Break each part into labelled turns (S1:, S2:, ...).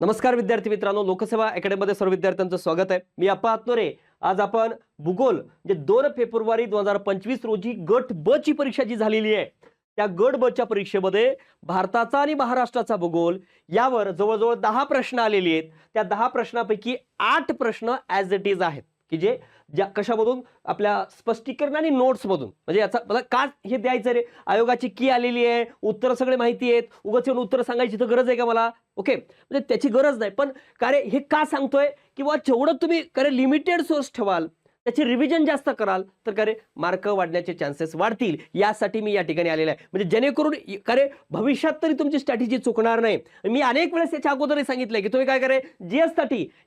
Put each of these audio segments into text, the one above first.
S1: नमस्कार विद्यार्थी मित्रांनो लोकसेवा अकॅडमीमध्ये सर्व विद्यार्थ्यांचं स्वागत आहे. मी अप्पा आत्नोरे आज आपण भूगोल जे दोन फेब्रुवारी दोन हजार पंचवीस रोजी गट ब ची परीक्षा जी झालेली आहे त्या गट ब च्या परीक्षेमध्ये भारताचा आणि महाराष्ट्राचा भूगोल यावर जवळजवळ दहा प्रश्न आलेले आहेत. त्या दहा प्रश्नापैकी आठ प्रश्न ॲज इट इज आहेत. की जे ज्या कशामधून? आपल्या स्पष्टीकरण आणि नोट्समधून. म्हणजे याचा मला का हे द्यायचं रे? आयोगाची की आलेली आहे? उत्तरं सगळे माहिती आहेत. उगाच येऊन उत्तरं सांगायची तर गरज आहे का मला? ओके. म्हणजे त्याची गरज नाही. पण का रे हे का सांगतोय? किंवा जेवढं तुम्ही का रे लिमिटेड सोर्स ठेवाल त्याचे रिव्हिजन जास्त कराल तर का रे मार्क वाढण्याचे चान्सेस वाढतील. यासाठी मी या ठिकाणी आलेला आहे. म्हणजे जेणेकरून खरे का रे भविष्यात तरी तुमची स्ट्रॅटेजी चुकणार नाही. मी अनेक वेळेस याच्या अगोदरही सांगितलंय की तुम्ही काय करे जीएस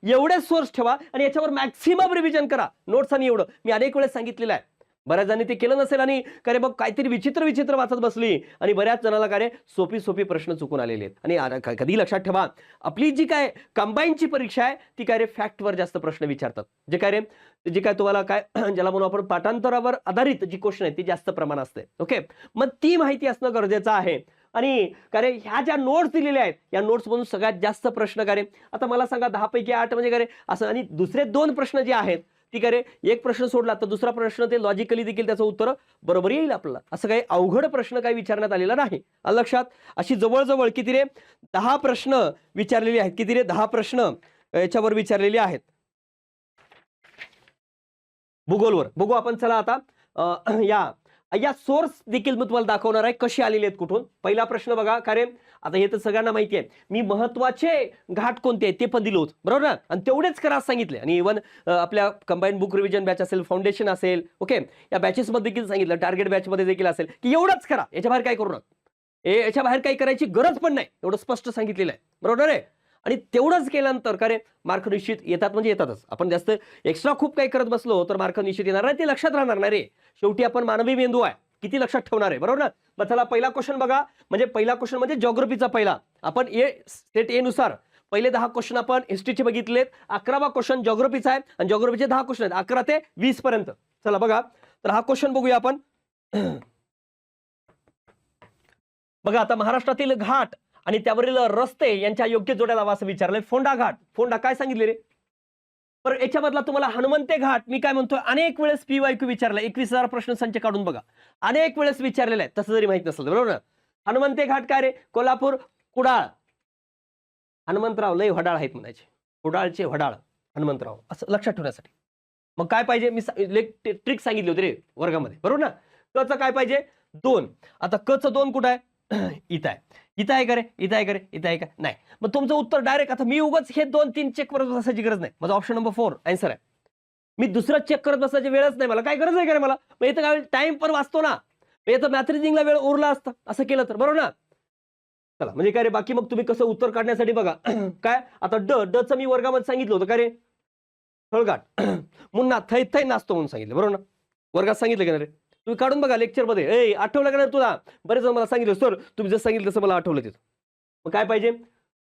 S1: एवढे सोर्स ठेवा आणि याच्यावर मॅक्सिमम रिव्हिजन करा. नोट्स आणि एवढं. मी अनेक वेळेस सांगितलेलं आहे. बऱ्याच जणांनी ते केलं नसेल आणि का रे बघ काहीतरी विचित्र विचित्र वाचत बसली. आणि बऱ्याच जणाला का रे सोपी सोपी प्रश्न चुकून आलेले आहेत. आणि कधी लक्षात ठेवा आपली जी काय कंबाईनची परीक्षा आहे ती काय रे फॅक्टवर जास्त प्रश्न विचारतात. जे काय रे जे काय तुम्हाला काय ज्याला म्हणून आपण पाठांतरावर आधारित जी क्वेश्चन आहे ती जास्त प्रमाण असते. ओके मग ती माहिती असणं गरजेचं आहे. आणि का रे ह्या ज्या नोट्स दिलेल्या आहेत या नोट्स मधून सगळ्यात जास्त प्रश्न का रे आता मला सांगा दहा पैकी आठ म्हणजे का रे असं आणि दुसरे दोन प्रश्न जे आहेत ठीक आहे रे. एक प्रश्न सोडला तर दुसरा प्रश्न ते लॉजिकली देखील त्याचं उत्तर बरोबर येईल आपल्याला. असं काही अवघड प्रश्न काही विचारण्यात आलेला नाही. लक्षात? अशी जवळजवळ किती रे? दहा प्रश्न विचारलेले आहेत. किती रे? दहा प्रश्न याच्यावर विचारलेले आहेत. भूगोलवर. बघू आपण चला आता. अं, या. या सोर्स देखील मी तुम्हाला दाखवणार आहे. कसे आलेले आहेत कुठून? पहिला प्रश्न बघा. कारण आता हे तर सगळ्यांना माहिती आहे. मी महत्त्वाचे घाट कोणते आहेत ते पण दिलो होतं. बरोबर ना? आणि तेवढेच करा सांगितले आणि इव्हन आपल्या कंबाईन बुक रिव्हिजन बॅच असेल फाउंडेशन असेल ओके या बॅचेसमध्ये देखील सांगितलं टार्गेट बॅचमध्ये देखील असेल की एवढंच करा. याच्या बाहेर काय करू नका. ए याच्या बाहेर काही करायची गरज पण नाही. एवढं स्पष्ट सांगितलेलं आहे. बरोबर आहे? आणि तेवढंच केल्यानंतर का रे? मार्क निश्चित येतात म्हणजे येतातच. आपण जास्त एक्स्ट्रा खूप काही करत बसलो तर मार्क निश्चित येणार नाही. ते लक्षात राहणार नाही रे. शेवटी आपण मानवी मेंदू आहे. किती लक्षात ठेवणार आहे? बरोबर ना? मग चला पहिला क्वेश्चन बघा. म्हणजे पहिला क्वेश्चन म्हणजे जॉग्रफीचा पहिला. आपण ए स्टेट ए नुसार पहिले दहा क्वेश्चन आपण हिस्ट्रीचे बघितलेत. अकरावा क्वेश्चन जॉग्रफीचा आहे आणि जॉग्रफीचे दहा क्वेश्चन आहेत. अकरा ते वीस पर्यंत. चला बघा. तर हा क्वेश्चन बघूया आपण. बघा आता महाराष्ट्रातील घाट आणि त्यावरील रस्ते यांच्या योग्य जोड्या लावा असं विचारलंय. फोंडा घाट. फोंडा काय सांगितले रे पण याच्यामधला तुम्हाला हनुमंते घाट मी काय म्हणतोय अनेक वेळेस पीवायक्यू विचारला एकवीस हजार प्रश्न संच काढून बघा. अनेक वेळेस विचारलेला आहे तसं जरी माहीत नसेल बरोबर ना? हनुमंते घाट काय रे? कोल्हापूर कुडाळ. हनुमंतराव लय वडाळ आहेत म्हणायचे. कुडाळचे वडाळ हनुमंतराव असं लक्षात ठेवण्यासाठी. मग काय पाहिजे? मी ट्रिक सांगितली होती रे वर्गामध्ये. बरोबर ना? कचं काय पाहिजे? दोन. आता कचं दोन कुठं आहे? इथं आहे. इथं आहे का रे? इथं आहे का रे? इथं आहे का? नाही. मग तुमचं उत्तर डायरेक्ट आता मी उगाच हे दोन तीन चेक करत बसायची गरज नाही. माझा ऑप्शन नंबर फोर आन्सर आहे. मी दुसरा चेक करत बसायची वेळच नाही मला. काय गरज आहे का रे मला? मग इथं काय टाइम पण वाचतो ना. इथं मॅथ्रिजिंगला वेळ उरला असता. असं केलं तर. बरोबर ना? चला म्हणजे काय रे? बाकी मग तुम्ही कसं उत्तर काढण्यासाठी बघा. काय? आता ड डचं मी वर्गामध्ये सांगितलं होतं. का रे? फळगाट मुन्ना थै थै नाचतो म्हणून सांगितलं. बरोबर ना? वर्गात सांगितलं का रे? तुम्ही काढून बघा लेक्चरमध्ये. ए आठवलं का नाही तुला? बरेच जण मला सांगितलं सर तुम्ही जसं सांगितलं तसं मला आठवलं तिथं. मग काय पाहिजे?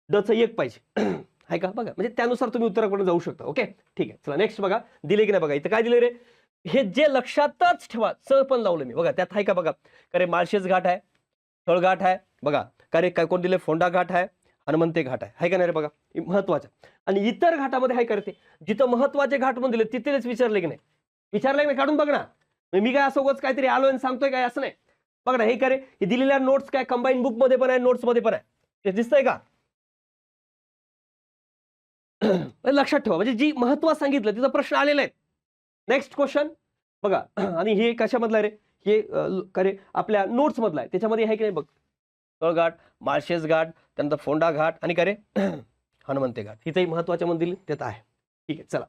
S1: डचं एक पाहिजे. आहे का? बघा. म्हणजे त्यानुसार तुम्ही उत्तराकडे जाऊ शकता ओके? ठीक आहे. चला नेक्स्ट बघा. दिले की नाही बघा? इथं काय दिले रे? हे जे लक्षातच ठेवा. च पण लावलं मी. बघा त्यात आहे का बघा? का रे माळशेज घाट आहे तळघाट आहे बघा. का रे काय कोण दिले फोंडा घाट आहे हनुमंते घाट आहे. हाय का नाही रे बघा? महत्वाचं. आणि इतर घाटामध्ये हाय करते जिथं महत्त्वाचे घाट म्हणून दिले तिथेच विचारले की नाही? विचारले की नाही? काढून बघ ना. मी काय असं उगाच काहीतरी आलो आणि सांगतोय काय असं नाही. बघ ना हे करे हे दिलेल्या नोट्स काय कंबाईन बुकमध्ये पण आहे नोट्समध्ये पण आहे. ते दिसतंय का? लक्षात ठेवा म्हणजे जी महत्त्व सांगितलं तिचा प्रश्न आलेला आहे नेक्स्ट क्वेश्चन बघा आणि हे कशामधलं रे? हे करे आपल्या नोट्स मधला आहे. त्याच्यामध्ये आहे की नाही बघ? तळघाट माळशेज घाट त्यानंतर फोंडा घाट आणि का रे? हनुमंते घाट. हिचंही महत्त्वाच्या मध्ये दिली त्यात आहे. ठीक आहे चला.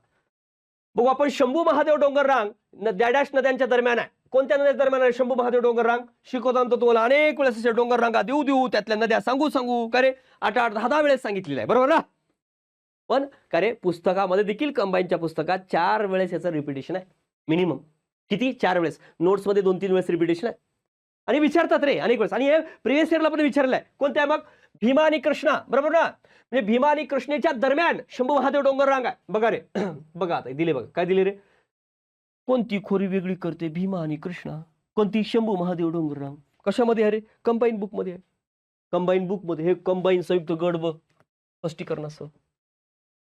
S1: बघू आपण शंभू महादेव डोंगर रांग नद्या डॅश नद्यांच्या दरम्यान आहे. कोणत्या नद्या दरम्यान आहे शंभू महादेव डोंगर रांग? शिकवताना तुम्हाला अनेक वेळेस अशा डोंगर रांगा देऊ देऊ त्यातल्या नद्या सांगू सांगू का रे? आठ आठ दहा दहा वेळेस सांगितलेलं आहे बरोबर ना? पण का रे पुस्तकामध्ये देखील कंबाईनच्या पुस्तकात चार वेळेस याचं रिपिटेशन आहे. मिनिमम किती? चार वेळेस. नोट्समध्ये दोन तीन वेळेस रिपिटेशन आहे. आणि विचारतात रे अनेक वेळेस. आणि हे प्रिव्हियस इयरला पण विचारलंय. कोणत्या मग? भीमा आणि कृष्णा. बरोबर ना? म्हणजे भीमा आणि कृष्णेच्या दरम्यान शंभू महादेव डोंगर रांग आहे. बघा रे. बघा आता दिले बघा. काय दिले रे? कोणती खोरी वेगळी करते भीमा आणि कृष्णा? कोणती शंभू महादेव डोंगर रांग? कशामध्ये आहे रे? कंबाईन बुकमध्ये आहे. कंबाईन बुकमध्ये. हे कंबाईन संयुक्त गड बघ स्पष्टीकरण असं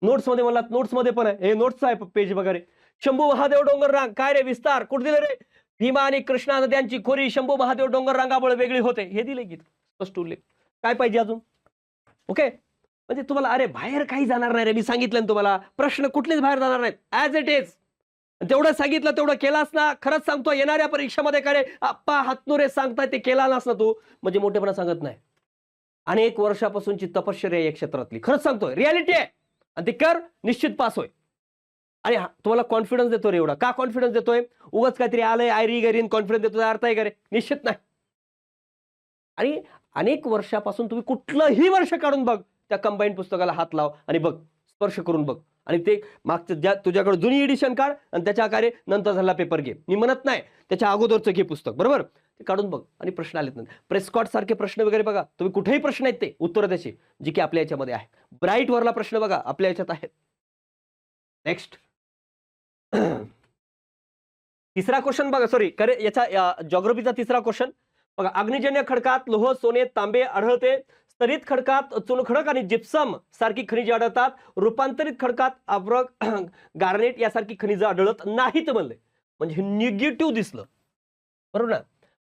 S1: नोट्समध्ये मला नोट्समध्ये पण आहे. हे नोट्स आहे पेज बघा रे. शंभू महादेव डोंगर रांग. काय रे विस्तार? कुठे दिले रे? भीमा आणि कृष्णा नद्यांची खोरी शंभू महादेव डोंगर रांगामुळे वेगळी होते. हे दिले गीत. स्पष्ट उल्लेख. काय पाहिजे अजून? ओके म्हणजे तुम्हाला अरे बाहेर काही जाणार नाही रे मी सांगितलं ना तुम्हाला. प्रश्न कुठलेच बाहेर जाणार नाहीत. ऍज इट इज तेवढं सांगितलं तेवढं केलास ना खरंच सांगतो येणाऱ्या परीक्षेमध्ये काय रे आप्पा हातनुरे सांगताय ते केला नास ना तू. म्हणजे मोठेपणा सांगत नाही. अनेक वर्षापासूनची तपश्चर्या या क्षेत्रातली. खरंच सांगतोय. रियालिटी आहे. आणि ती कर निश्चित पास होय. आणि हा- तुम्हाला कॉन्फिडन्स देतो रे एवढा. का कॉन्फिडन्स देतोय? उगाच काहीतरी आलंय आयरी गरीन कॉन्फिडन्स देतो अर्थ आहे का रे? निश्चित नाही. आणि अनेक वर्षापासून तुम्ही कुठलंही वर्ष काढून बघ त्या कंबाईन पुस्तकाला हात लाव आणि बघ स्पर्श करून बघ. आणि ते मागचं ज्या तुझ्याकडे जुनी एडिशन काढ आणि त्याच्या आकारे नंतर झाला पेपर घे मी म्हणत नाही त्याच्या अगोदरचं घे पुस्तक बरोबर? ते काढून बघ आणि प्रश्न आलेत नाही प्रेस्कॉट सारखे प्रश्न वगैरे बघा. तुम्ही कुठेही प्रश्न आहेत ते उत्तर त्याचे जे की आपल्या याच्यामध्ये आहे. ब्राईट वरला प्रश्न बघा आपल्या याच्यात आहेत. नेक्स्ट तिसरा क्वेश्चन बघा सॉरी करे याचा जॉग्रफीचा तिसरा क्वेश्चन बघा अग्निजन्य खडकात लोह सोने तांबे आढळते. तरीत खडकात चुनखडक आणि जिप्सम सारखी खनिजे आढळतात. रूपांतरित खडकात अब्रक गार्नेट यासारखी खनिजं आढळत नाहीत म्हणले. म्हणजे हे निगेटिव्ह दिसलं. बरोबर ना?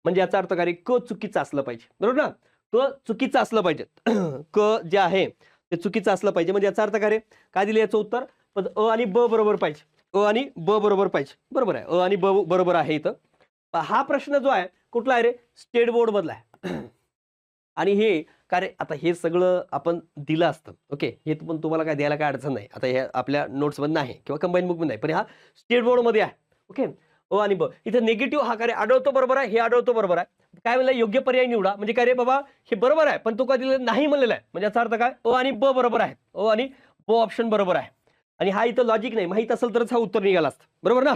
S1: म्हणजे याचा अर्थ काय क चुकीचं असलं पाहिजे. बरोबर ना? क चुकीचं असलं पाहिजे. क जे आहे ते चुकीचं असलं पाहिजे. म्हणजे याचा अर्थ काय काय दिलं याचं उत्तर? पण अ आणि ब बरोबर पाहिजे. अ आणि ब बरोबर पाहिजे. बरोबर आहे. अ आणि ब बरोबर आहे इथं. हा प्रश्न जो आहे कुठला आहे रे? स्टेट बोर्ड मधला आहे. आणि हे कारण रे? आता हे सगळं आपण दिलं असतं. ओके? हे पण तुम्हाला काय द्यायला काय अडचण नाही. आता हे आपल्या नोट्समध्ये नाही किंवा कंबाईन बुकमध्ये नाही. पण हा स्टेट बोर्डमध्ये आहे. ओके? ओ आणि ब इथे निगेटिव्ह हा कार्य आढळतो बरोबर आहे? हे आढळतो बरोबर आहे. काय म्हणलं? योग्य पर्याय निवडा. म्हणजे काय रे बाबा? हे बरोबर आहे. पण तो काय दिलेलं नाही म्हणलेलं आहे. म्हणजे याचा अर्थ काय? ओ आणि ब बरोबर आहे. ओ आणि ब ऑप्शन बरोबर आहे. आणि हा इथं लॉजिक नाही. माहीत असेल तरच हा उत्तर निघाला असतं. बरोबर ना?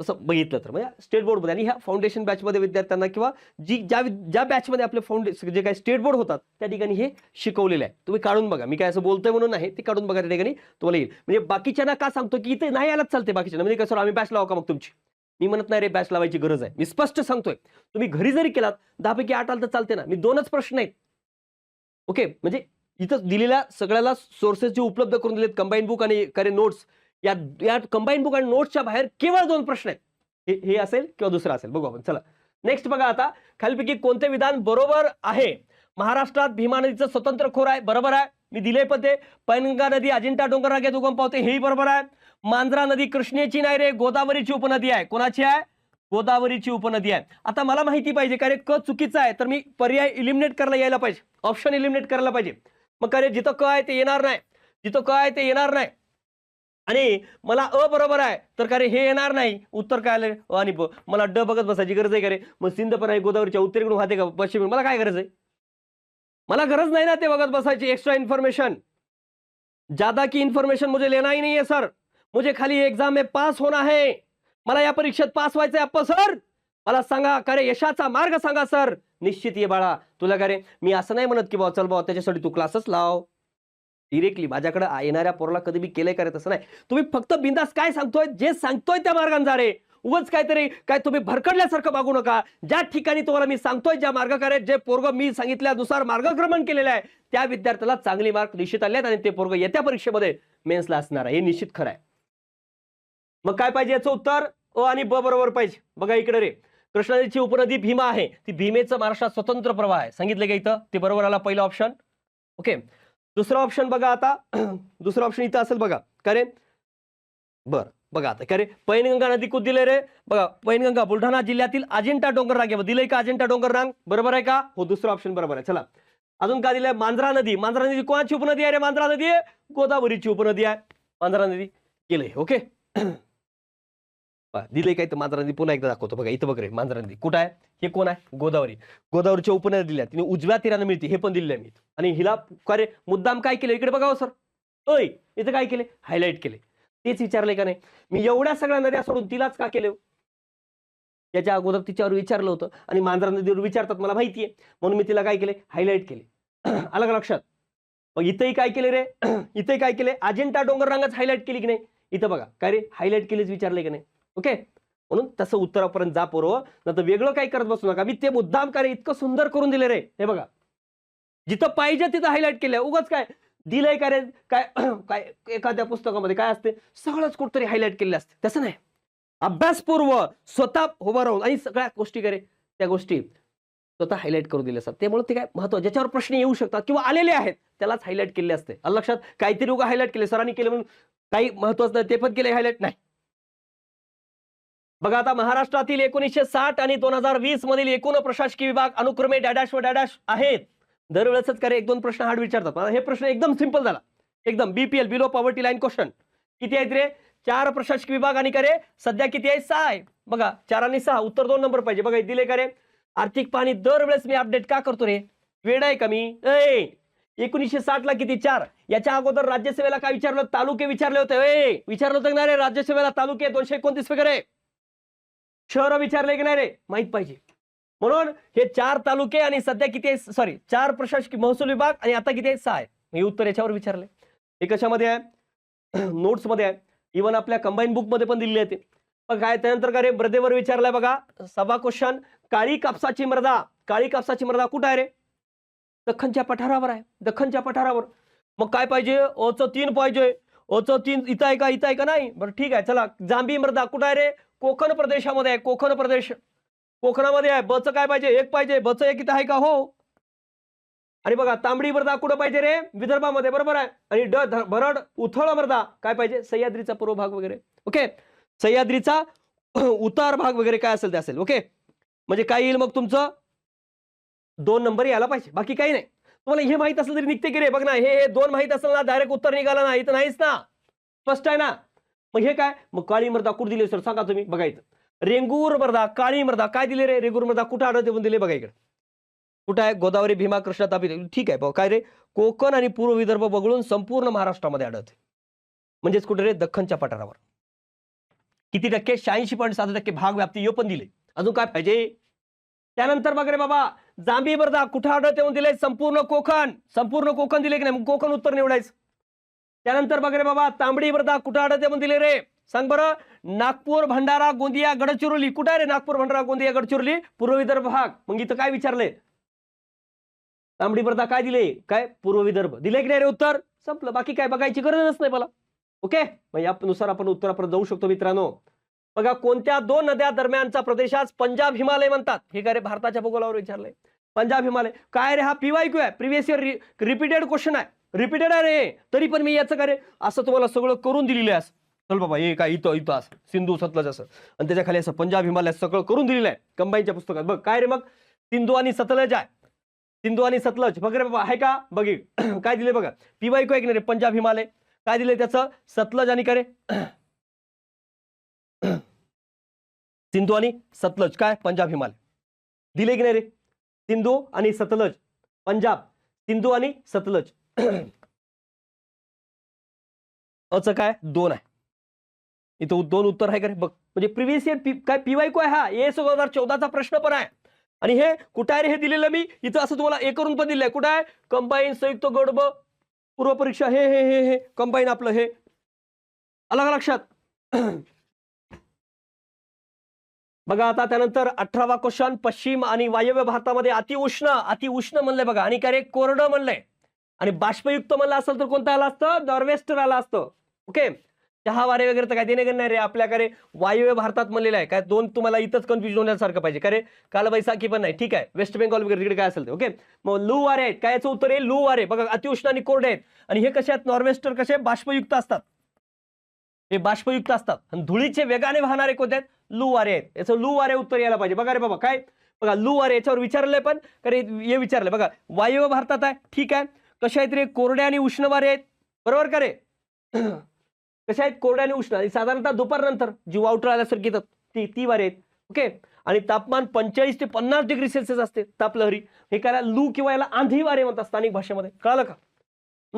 S1: तसं बघितलं तर. म्हणजे स्टेट बोर्डमध्ये आणि ह्या फाउंडेशन बॅचमध्ये विद्यार्थ्यांना किंवा जी ज्या ज्या बॅचमध्ये आपले फाउंडेशन जे काही स्टेट बोर्ड होतात त्या ठिकाणी हे शिकवलेलं आहे. तुम्ही काढून बघा. मी काय असं बोलतोय म्हणून नाही ते काढून बघा त्या ठिकाणी तुम्हाला येईल. म्हणजे बाकीच्यांना का सांगतो की इथे नाही आलाच चालते बाकीच्यांना. म्हणजे कसं आम्ही बॅच लावा का मग तुमची? मी म्हणत नाही रे बॅच लावायची गरज आहे. मी स्पष्ट सांगतोय. तुम्ही घरी जरी केलात दहापैकी आठ आलं तर चालते ना. मी दोनच प्रश्न आहेत. ओके? म्हणजे इथं दिलेल्या सगळ्याला सोर्सेस जे उपलब्ध करून दिलेत कंबाईन बुक आणि करे नोट्स या या कंबाईन बुक आणि नोट्सच्या बाहेर केवळ दोन प्रश्न आहेत. हे हे असेल किंवा दुसरं असेल. बघू आपण. चला. नेक्स्ट बघा आता. खालीपैकी कोणते विधान बरोबर आहे? महाराष्ट्रात भीमा नदीचं स्वतंत्र खोर आहे. बरोबर आहे. मी दिले पण ते. पैनगंगा नदी अजिंठा डोंगर रागेत उगम पावते. हेही बरोबर आहे. मांजरा नदी कृष्णेची नाही रे. गोदावरीची उपनदी आहे. कोणाची आहे? गोदावरीची उपनदी आहे. आता मला माहिती पाहिजे. का रे क चुकीचं आहे. तर मी पर्याय इलिमिनेट करायला यायला पाहिजे. ऑप्शन इलिमिनेट करायला पाहिजे. मग का रे जिथं क आहे ते येणार नाही. जिथं क आहे ते येणार नाही. आणि मला अ बरोबर आहे. तर का रे हे येणार नाही. उत्तर काय आलं? अ आणि मला ड बघत बसायची गरज आहे का रे? मग सिंध पण आहे गोदावरीच्या उत्तरेकडून वाहते का? पश्चिम मला काय गरज आहे? मला गरज नाही ना ते बघत बसायची एक्स्ट्रा इन्फॉर्मेशन ज्यादा की इन्फॉर्मेशन मुझे लेना ही नहीं है सर मुझे खाली एग्जाम में पास होना है. मला या परीक्षेत पास व्हायचंय अप्पा सर मला सांगा का रे यशाचा मार्ग सांगा सर निश्चित ये बाळा. तुला का रे मी असं नाही म्हणत की बाबा चल बाबा त्याच्यासाठी तू क्लासच लाव. डिरेक्टली माझ्याकडे येणाऱ्या पोराला कधी मी केलंय का असं नाही. तुम्ही फक्त बिंदास काय सांगतोय जे सांगतोय त्या मार्गाने जा रे. उगच काहीतरी काय तुम्ही भरकडल्यासारखं मागू नका. ज्या ठिकाणी तुम्हाला मी सांगतोय ज्या मार्गकारे जे पोरग मी सांगितल्यानुसार मार्गक्रमण केलेलं आहे त्या विद्यार्थ्याला चांगली मार्क निश्चित आले आणि ते पोरग येत्या परीक्षेमध्ये मेन्सला असणार आहे. हे निश्चित खरं आहे. मग काय पाहिजे याचं उत्तर? अ आणि ब बरोबर पाहिजे. बघा इकडे रे. कृष्णाजीची उपनदी भीमा आहे. ती भीमेचं महाराष्ट्रात स्वतंत्र प्रवाह आहे. सांगितलं का इथं? ते बरोबर आला पहिलं ऑप्शन ओके दुसरं ऑप्शन बघा आता. दुसरं ऑप्शन इथं असेल बघा. का रे? बर बघा आता. का रे? पैनगंगा नदी कुठ दिले रे? बघा पैनगंगा बुलढाणा जिल्ह्यातील अजिंठा डोंगर रांग. दिलंय का अजिंठा डोंगर रांग? बरोबर आहे का? हो दुसरं ऑप्शन बरोबर आहे. चला. अजून काय दिलंय? मांजरा नदी. मांजरा नदी कोणाची उपनदी आहे रे? मांजरा नदी आहे? गोदावरीची उपनदी आहे. मांजरा नदी गेलंय ओके? दिले काय तर मांजरांनी पुन्हा एकदा दाखवतो. बघा इथं बघ रे मांजरांनी. कुठं आहे? हे कोण आहे? गोदावरी. गोदावरीच्या उपनद्या दिल्या तिने उजव्या तीरानं मिळते. हे पण दिलेलं आहे मी. आणि हिला का रे मुद्दाम काय केलं? इकडे बघावं हो, सर. ओय इथं काय केले? हायलाईट केले. तेच विचारले का नाही? मी एवढ्या सगळ्या नद्या सोडून तिलाच का केलं हो? याच्या अगोदर तिच्यावर विचारलं होतं. आणि मांजरा नदीवर विचारतात मला माहिती आहे म्हणून मी तिला काय केले? हायलाईट केले. आलं का लक्षात. मग इथंही काय केले रे? इथंही काय केले? अजिंठा डोंगर रांगाच हायलाईट केली की नाही? इथं बघा. काय रे? हायलाईट केलीच विचारले की नाही? ओके? म्हणून तसं उत्तरापर्यंत जा पोरव तर वेगळं काही करत बसू नका. मी ते मुद्दाम काय इतकं सुंदर करून दिले रे. हे बघा. जिथं पाहिजे तिथं हायलाईट केलंय. उगाच काय दिलंय का रे? काय काय एखाद्या पुस्तकामध्ये काय असते? सगळंच कुठतरी हायलाईट केलेलं असते. तसं नाही. अभ्यासपूर्व स्वतः उभं राहून आणि सगळ्या गोष्टी करे. त्या गोष्टी स्वतः हायलाईट करून दिले असतात. त्यामुळे ते काय महत्त्व ज्याच्यावर प्रश्न येऊ शकतात किंवा आलेले आहेत त्यालाच हायलाईट केले असते. लक्षात काहीतरी उगा हायलाईट केले सरांनी केले म्हणून काही महत्वाचं नाही ते पण केले हायलाईट नाही. बघा आता महाराष्ट्रातील एकोणीसशे साठ आणि दोन हजार वीस मधील एकूण प्रशासकीय विभाग अनुक्रमे डॅडॅश व डॅडॅश आहेत. दरवेळेसच करे एक दोन प्रश्न हार्ड विचारतात. मला हे प्रश्न एकदम सिंपल झाला. एकदम BPL below poverty line question किती आहेत रे? चार प्रशासकीय विभाग आणि करे सध्या किती आहे? सहा आहे. बघा चार आणि सहा उत्तर दोन नंबर पाहिजे. बघा दिले करे आर्थिक पाहणी दरवेळेस मी अपडेट का करतो रे? वेळ आहे का मी? ए एकोणीसशे साठ ला किती? चार. याच्या अगोदर राज्यसेवेला काय विचारलं? तालुके विचारले होते. ए विचारलं होतं की नाही रे राज्यसेवेला तालुके दोनशे एकोणतीस वगैरे. शहर विचारले की नाही रे? माहीत पाहिजे. म्हणून हे चार तालुके आणि सध्या किती आहे सॉरी चार प्रशासकीय महसूल विभाग आणि आता किती आहे सहा आहे हे उत्तर याच्यावर विचारले. हे कशामध्ये आहे? नोट्समध्ये आहे. इव्हन आपल्या कंबाईन बुकमध्ये पण दिलेली आहे ते. मग काय त्यानंतर काय रे? ब्रदेवर विचारलंय बघा. सभा क्वेश्चन काळी कापसाची मृदा. काळी कापसाची मृदा कुठं आहे रे? दख्खनच्या पठारावर आहे. दख्खनच्या पठारावर. मग काय पाहिजे? ओचं तीन पाहिजे. ओचं तीन इथं आहे का? इथं आहे का? नाही. बरं ठीक आहे. चला. जांबी मृदा कुठं आहे रे? कोकण प्रदेशामध्ये आहे कोकण प्रदेश कोकणामध्ये आहे. बच काय पाहिजे? एक पाहिजे. बच एक इथं आहे का? हो. आणि बघा तांबडी मृदा कुठं पाहिजे रे? विदर्भामध्ये बरोबर आहे? आणि ड ध- भरड उथळ मृदा काय पाहिजे? सह्याद्रीचा पूर्व भाग वगैरे. ओके? सह्याद्रीचा उतार भाग वगैरे काय असेल ते असेल. ओके? म्हणजे काय येईल मग तुमचं? दोन नंबर यायला पाहिजे. बाकी काही नाही. तुम्हाला हे माहीत असलं तरी निघते की रे? बघ ना हे हे दोन माहीत असेल ना डायरेक्ट उत्तर निघाला ना इथं नाहीच ना. स्पष्ट आहे ना? मग हे काय? मग काळी मृदा कुठं दिली सर? सांगा तुम्ही बघायचं. रेंगूर मृदा काळी मृदा काय दिले रे? रेंगूर मृदा कुठं आढळते पण दिले बघा इकडे. कुठं आहे? गोदावरी भीमा कृष्णा तापी ठीक आहे भाऊ काय रे? कोकण आणि पूर्व विदर्भ वगळून संपूर्ण महाराष्ट्रामध्ये आढळते. म्हणजेच कुठे रे? दख्खनच्या पठारावर. किती टक्के? शहाऐंशी पॉईंट सात टक्के भाग व्याप्ती यो पण दिले. अजून काय पाहिजे? त्यानंतर बघ रे बाबा जांभी मृदा कुठं आढळते म्हणून दिले? संपूर्ण कोकण. संपूर्ण कोकण दिले की नाही? मग कोकण उत्तर निवडायचं. त्यानंतर बघ रे बाबा तांबडी वर्धा कुठं आढळते म्हणून दिले रे? सांग बरं नागपूर भंडारा गोंदिया गडचिरोली. कुठं आहे रे नागपूर भंडारा गोंदिया गडचिरोली? पूर्व विदर्भ भाग. मग इथं काय विचारले? तांबडी वर्धा काय दिले? काय? पूर्व विदर्भ दिले की नाही रे उत्तर? संपलं. बाकी काय बघायची गरजच नाही मला. ओके? मग यानुसार आपण उत्तरापर्यंत जाऊ शकतो मित्रांनो. बघा कोणत्या दोन नद्या दरम्यानचा प्रदेशास पंजाब हिमालय म्हणतात? हे काय रे भारताच्या भूगोलावर विचारलंय. पंजाब हिमालय. काय रे हा? पीवाय क्यू आहे. प्रिव्हियस इयर रिपीटेड क्वेश्चन आहे. रिपीटेड आहे रे. तरी पण मी याचं काय रे? असं तुम्हाला सगळं करून दिलेलं आहे. चल बाबा हे काय इथं इथं असं. सिंधू सतलज असं. आणि त्याच्याखाली असं पंजाब हिमालय सगळं करून दिलेलं आहे. कंबाईनच्या पुस्तकात. बघ काय रे मग? सिंधू आणि सतलज आहे. सिंधू आणि सतलज. बघ रे बाबा आहे का? बघी काय दिले बघा? पीवाय को आहे की नाही रे पंजाब हिमालय. काय दिले त्याचं? सतलज आणि काय रे? सिंधू आणि सतलज. काय? पंजाब हिमालय. दिले की नाही रे? सिंधू आणि सतलज. पंजाब. सिंधू आणि सतलज. अच काय? दोन आहे. इथं दोन उत्तर आहे का रे? बघ. म्हणजे प्रिव्हियस इयर काय पीवाय को आहे? हा. एस दोन हजार चौदाचा प्रश्न पण आहे. आणि हे कुठं आहे रे हे दिलेलं मी? इथं असं तुम्हाला एक करून पण दिलंय. कुठं आहे? कंबाईन संयुक्त गड ब पूर्व परीक्षा. हे हे हे हे. कंबाईन आपलं हे. अलग का लक्षात? बघा आता त्यानंतर अठरावा क्वेश्चन पश्चिम आणि वायव्य भारतामध्ये अतिउष्ण अतिउष्ण म्हणलंय बघा. आणि काय रे? कोरडं म्हणलंय. आणि बाष्पयुक्त म्हणलं असेल तर कोणतं आलं असतं? नॉर्वेस्टर आलं असतं. ओके? चहा वारे वगैरे तर काय देणे नाही रे. आपल्याकडे वायव्य भारतात म्हणलेलं आहे. काय दोन तुम्हाला इथंच कन्फ्युजन होण्यासारखं पाहिजे. का रे काल बैसाखी पण नाही. ठीक आहे. वेस्ट बेंगॉल वगैरे तिकडे काय असेल ते. ओके? मग लू वारे आहेत. काय याचं उत्तर आहे? लू वारे. बघा अतिउष्ण आणि कोरडे आहेत. आणि हे कसे आहेत? नॉर्वेस्टर कसे बाष्पयुक्त असतात. हे बाष्पयुक्त असतात. आणि धुळीचे वेगाने वाहणारे कोणते आहेत? लू वारे आहेत. याचं लू वारे उत्तर यायला पाहिजे. बघा रे बाबा काय? बघा लू वारे याच्यावर विचारलंय पण करे हे विचारलंय. बघा वायव्य भारतात आहे. ठीक आहे. कशा आहेत रे? कोरड्या आणि उष्ण वारे आहेत. बरोबर का रे? कशा आहेत कोरड्या आणि उष्ण? आणि साधारणतः दुपारनंतर जी वावटळ आल्यासारखी येतात ती ती वारे आहेत. ओके? आणि तापमान पंचेचाळीस ते पन्नास डिग्री सेल्सिअस असते तापलहरी. हे काय लू किंवा याला आंधी वारे म्हणतात स्थानिक भाषेमध्ये. कळालं का?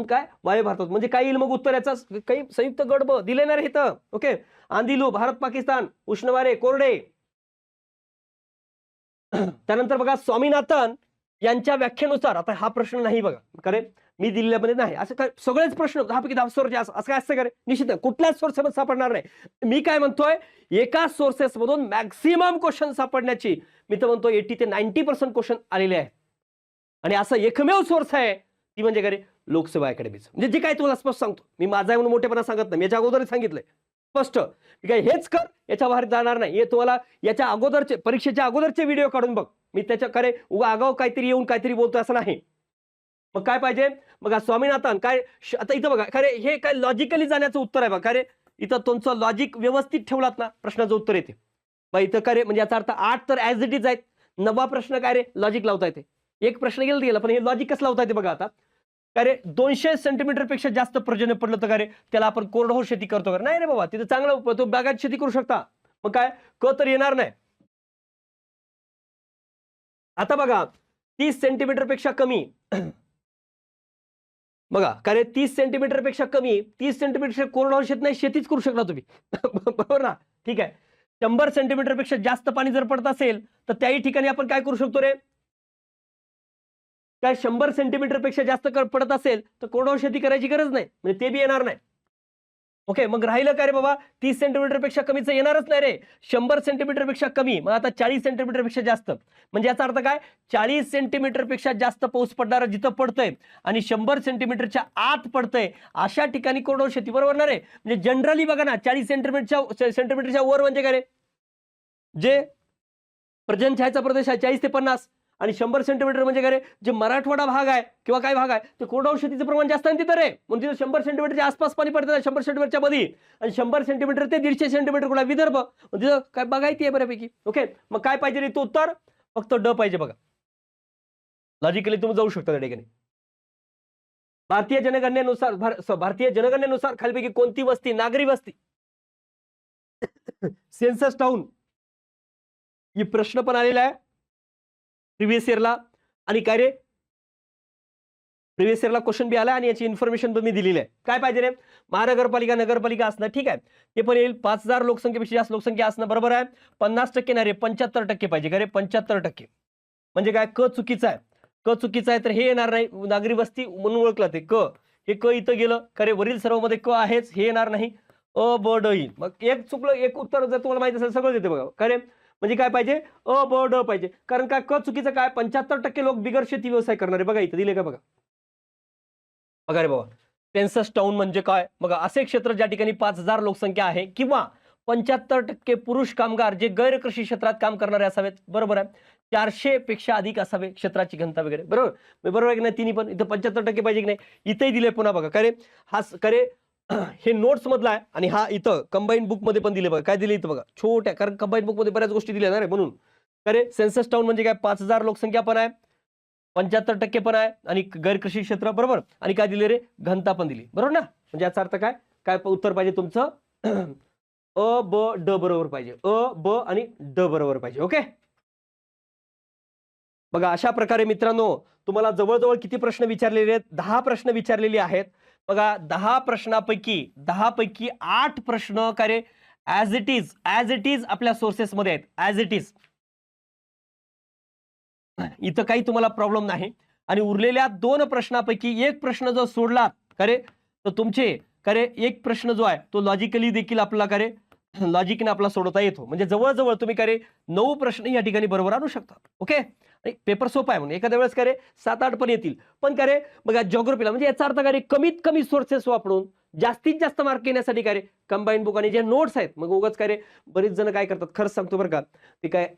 S1: काय? वायू भारतात. म्हणजे काय येईल मग उत्तर याचा? काही संयुक्त गडब ब दिले ना रे इथं ओके? आंधी लू भारत पाकिस्तान. उष्ण वारे कोरडे. त्यानंतर बघा स्वामीनाथन. यांच्या व्याख्येनुसार आता हा प्रश्न नाही बघा करे मी दिलेल्यामध्ये नाही. असं काय सगळेच प्रश्न दहापैकी दहा सोर्स असं असं काय असतं करे निश्चित कुठल्याच सोर्स सापडणार नाही. मी काय म्हणतोय एका सोर्सेस मधून मॅक्सिमम क्वेश्चन सापडण्याची मी तर म्हणतो एटी ते नाईन्टी पर्सेंट क्वेश्चन आलेले आहे आणि असं एकमेव सोर्स आहे ती म्हणजे काय लोकसेवा अकॅडमीचं. म्हणजे जे काय तुम्हाला स्पष्ट सांगतो. मी माझा म्हणून मोठेपणा सांगत नाही मी याच्या अगोदरच सांगितलंय. स्पष्ट. काय हेच कर याच्या बाहेर जाणार नाही. हे तुम्हाला याच्या अगोदरचे परीक्षेच्या अगोदरचे व्हिडिओ काढून बघ. मी त्याच्या खरे उगा आगाव काहीतरी येऊन काहीतरी बोलतो असं नाही. मग काय पाहिजे? मग स्वामीनाथन काय आता इथं बघा खरे हे काय लॉजिकली जाण्याचं उत्तर आहे बघा. खरे इथं तुमचं लॉजिक व्यवस्थित ठेवलात ना प्रश्नाचं उत्तर येते. मग इथं खरे म्हणजे याचा अर्थ आठ तर ऍज इट इज आहेत. नवा प्रश्न काय रे? लॉजिक लावता येते. एक प्रश्न गेला तर गेला पण हे लॉजिक कसं लावता येते बघा आता? का रे दोनशे सेंटीमीटरपेक्षा जास्त प्रजनन पडलं तर का रे? त्याला आपण कोरडवाहू शेती करतो का नाही रे बाबा तिथं चांगलं तो बागायत शेती करू शकता. मग काय? क तर येणार नाही. आता बघा तीस सेंटीमीटरपेक्षा कमी. बघा कारण तीस सेंटीमीटरपेक्षा कमी तीस सेंटीमीटर कोरडवाहू शेत नाही शेतीच करू शकता तुम्ही. बरोबर ना? ठीक आहे. शंभर सेंटीमीटरपेक्षा जास्त पाणी जर पडत असेल तर त्याही ठिकाणी आपण काय करू शकतो रे? काय शंभर सेंटीमीटरपेक्षा जास्त पडत असेल तर कोरडवाहू शेती करायची गरज नाही. म्हणजे ते बी येणार नाही. ओके मग राहिलं काय रे बाबा? तीस सेंटीमीटरपेक्षा कमीच येणारच नाही रे. शंभर सेंटीमीटरपेक्षा कमी मग आता चाळीस सेंटीमीटरपेक्षा जास्त. म्हणजे याचा अर्थ काय? चाळीस सेंटीमीटरपेक्षा जास्त पाऊस पडणारा जिथं पडतंय आणि शंभर सेंटीमीटरच्या आत पडतंय अशा ठिकाणी कोरडवाहू शेती बरोबर ना रे? म्हणजे जनरली बघा ना चाळीस सेंटीमीटरच्या सेंटीमीटरच्या वर म्हणजे काय रे? जे प्रजन छायाचा प्रदेश आहे चाळीस ते पन्नास. आणि शंभर सेंटीमीटर म्हणजे काय रे? जे मराठवाडा भाग आहे किंवा काय भाग आहे ते कोरडवाहू शेतीचं प्रमाण जास्त आहे तिथं रे? म्हणजे तिथं शंभर सेंटीमीटरच्या आसपास पाणी पडतं शंभर सेंटीमीटरच्या मध्ये आणि शंभर सेंटीमीटर ते दीडशे सेंटीमीटर कुठला विदर्भ? मग तिथं काय बघायती आहे बऱ्यापैकी. ओके मग काय पाहिजे रे तो उत्तर? फक्त ड पाहिजे बघा. लॉजिकली तुम्ही जाऊ शकता त्या ठिकाणी. भारतीय जनगणनेनुसार भार- भारतीय जनगणनेनुसार खालीपैकी कोणती वस्ती? नागरी वस्ती. सेन्सस टाऊन ही प्रश्न पण आलेला आहे. प्रिव्हियस इयरला आणि काय रे? प्रिव्हियस इयरला क्वेश्चन बी आला आणि याची इन्फॉर्मेशन पण मी दिलेली आहे. काय पाहिजे रे? महानगरपालिका नगरपालिका असणं ठीक आहे. ते पण येईल. पाच हजार लोकसंख्येपेक्षा जास्त लोकसंख्या असणं बरोबर आहे. पन्नास टक्के नाही रे पंच्याहत्तर टक्के पाहिजे का रे? पंच्याहत्तर टक्के. म्हणजे काय? क चुकीचं आहे. क चुकीचं आहे तर हे येणार नाही. नागरी वस्ती म्हणून ओळखलं ते क. हे क इथं गेलं. खरे वरील सर्वमध्ये क आहेच. हे येणार नाही. अ ब ड येईल मग एक चुकलं एक उत्तर जर तुम्हाला माहिती असेल सगळं देते बघा. खरे म्हणजे काय पाहिजे? अ ब ड पाहिजे. कारण काय क चुकीचं काय? पंच्याहत्तर टक्के लोक बिगर शेती व्यवसाय करणारे बघा इथं दिले का बघा? बघा रे बाबा. पेन्सस टाउन म्हणजे काय? बघा असे क्षेत्र ज्या ठिकाणी पाच हजार लोकसंख्या आहे किंवा पंच्याहत्तर टक्के पुरुष कामगार जे गैर कृषी क्षेत्रात काम करणारे असावेत. बरोबर आहे? चारशे पेक्षा अधिक असावे क्षेत्राची घनता वगैरे. बरोबर? बरोबर आहे की नाही? तिन्ही पण. इथं पंच्याहत्तर टक्के पाहिजे की नाही? इथेही दिले पुन्हा बघा. करे हा करे हे नोट्स मधला आहे आणि हा इथं कंबाईन बुकमध्ये पण दिले बघा. काय दिले इथं बघा? छोट्या कारण कंबाईन बुकमध्ये बऱ्याच गोष्टी दिल्या ना रे म्हणून. अरे सेन्सस टाउन म्हणजे काय? पाच हजार लोकसंख्या पण आहे पंच्याहत्तर टक्के पण आहे आणि गैरकृषी क्षेत्र बरोबर? आणि काय दिले रे? घनता पण दिली. बरोबर ना? म्हणजे याचा अर्थ काय? काय उत्तर पाहिजे तुमचं? अ ब ड बरोबर पाहिजे. अ ब आणि ड बरोबर पाहिजे. ओके? बघा अशा प्रकारे मित्रांनो तुम्हाला जवळजवळ किती प्रश्न विचारलेले आहेत? दहा प्रश्न विचारलेले आहेत. बघा दहा प्रश्नापैकी दहा पैकी आठ प्रश्न काय as as it is as it is आपल्या सोर्सेसमध्ये आहेत. ॲज इट इज इथं काही तुम्हाला प्रॉब्लेम नाही. आणि उरलेल्या दोन प्रश्नापैकी एक प्रश्न जर सोडलात करे तर तुमचे करे एक प्रश्न जो आहे तो लॉजिकली देखील आपला करे लॉजिकने आपला सोडवता येतो. म्हणजे जवळजवळ तुम्ही करे नऊ प्रश्न या ठिकाणी बरोबर आणू शकता. ओके? आणि पेपर सोपा आहे म्हणून. एखाद्या वेळेस करे सात आठ पण येतील. पण करे बघा जॉग्रफीला म्हणजे याचा अर्थ काय रे? कमीत कमी सोर्सेस वापरून जास्तीत जास्त मार्क येण्यासाठी काय रे? कंबाईन बुक आणि जे नोट्स आहेत मग उगाच काय रे? बरेच जण काय करतात? खरंच सांगतो बरं का. ते काय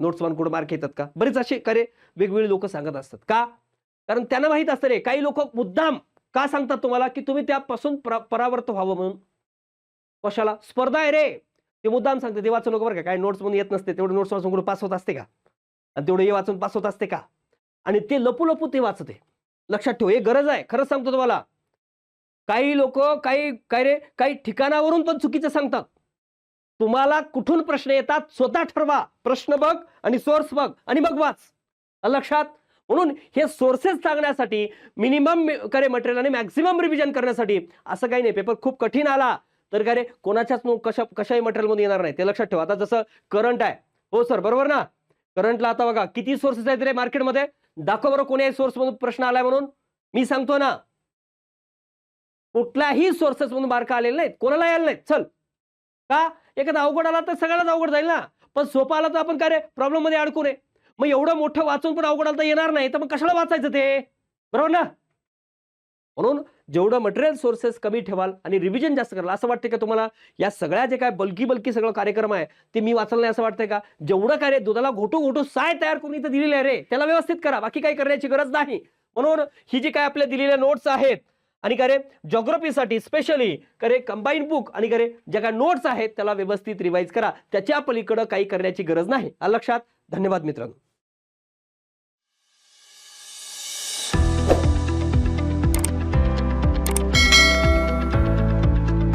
S1: नोट्स वन कुठं मार्क येतात का? बरेच असे करे वेगवेगळे लोक सांगत असतात. का? कारण त्यांना माहीत असतं रे काही लोक मुद्दाम का सांगतात तुम्हाला? की तुम्ही त्यापासून परावर्त व्हावं म्हणून. कशाला? स्पर्धा आहे रे. ते मुद्दाम सांगते ते वाचू नको बरं का. काय नोट्स म्हणून येत नसते तेवढं नोट्स वाचून कुठे पास होत असते का? आणि तेवढे हे वाचून पास होत असते का? आणि ते लपू लपू ते वाचते. लक्षात ठेव हे गरज आहे. खरंच सांगतो तुम्हाला. काही लोक काही काय रे काही ठिकाणावरून पण चुकीचं सांगतात. तुम्हाला कुठून प्रश्न येतात स्वतः ठरवा. प्रश्न बघ आणि सोर्स बघ आणि मग वाच. लक्षात म्हणून हे सोर्सेस सांगण्यासाठी मिनिमम करे मटेरियल आणि मॅक्झिमम रिव्हिजन करण्यासाठी असं काही नाही. पेपर खूप कठीण आला. तर काय रे कोणाच्याच कशा कशाही मटेरियलमध्ये येणार नाही. ते लक्षात ठेवा. आता जसं करंट आहे. हो सर बरोबर ना? करंटला आता बघा किती सोर्सेस आहेत रे मार्केटमध्ये दाखव बरं कोणी सोर्स मधून प्रश्न आलाय म्हणून. मी सांगतो ना. कुठल्याही सोर्सेस मधून मार्क आलेले नाहीत. कोणाला यायला नाहीत. चल. का? एखादा अवघड आला तर सगळ्याच अवघड जाईल ना? पण सोपा आला तर आपण काय रे प्रॉब्लेममध्ये अडकू नये. मग एवढं मोठं वाचून पण अवघड आलं तर येणार नाही. तर मग कशाला वाचायचं ते? बरोबर ना? म्हणून जेवढं मटेरियल सोर्सेस कमी ठेवाल आणि रिव्हिजन जास्त कराल असं वाटतं का तुम्हाला? या सगळ्या जे काय बल्की बल्की सगळं कार्यक्रम आहे ते मी वाचलं नाही असं वाटतंय का? जेवढं काय रे दुधाला घोटू घोटू साय तयार करून इथं दिलेलं आहे रे त्याला व्यवस्थित करा बाकी काही करण्याची गरज नाही. म्हणून ही जी काय आपल्या दिलेल्या नोट्स आहेत आणि का रे जॉग्रफीसाठी स्पेशली करे कंबाईन बुक आणि करे ज्या काय नोट्स आहेत त्याला व्यवस्थित रिवाईज करा. त्याच्या पलीकडं काही करण्याची गरज नाही. लक्षात? धन्यवाद मित्रांनो.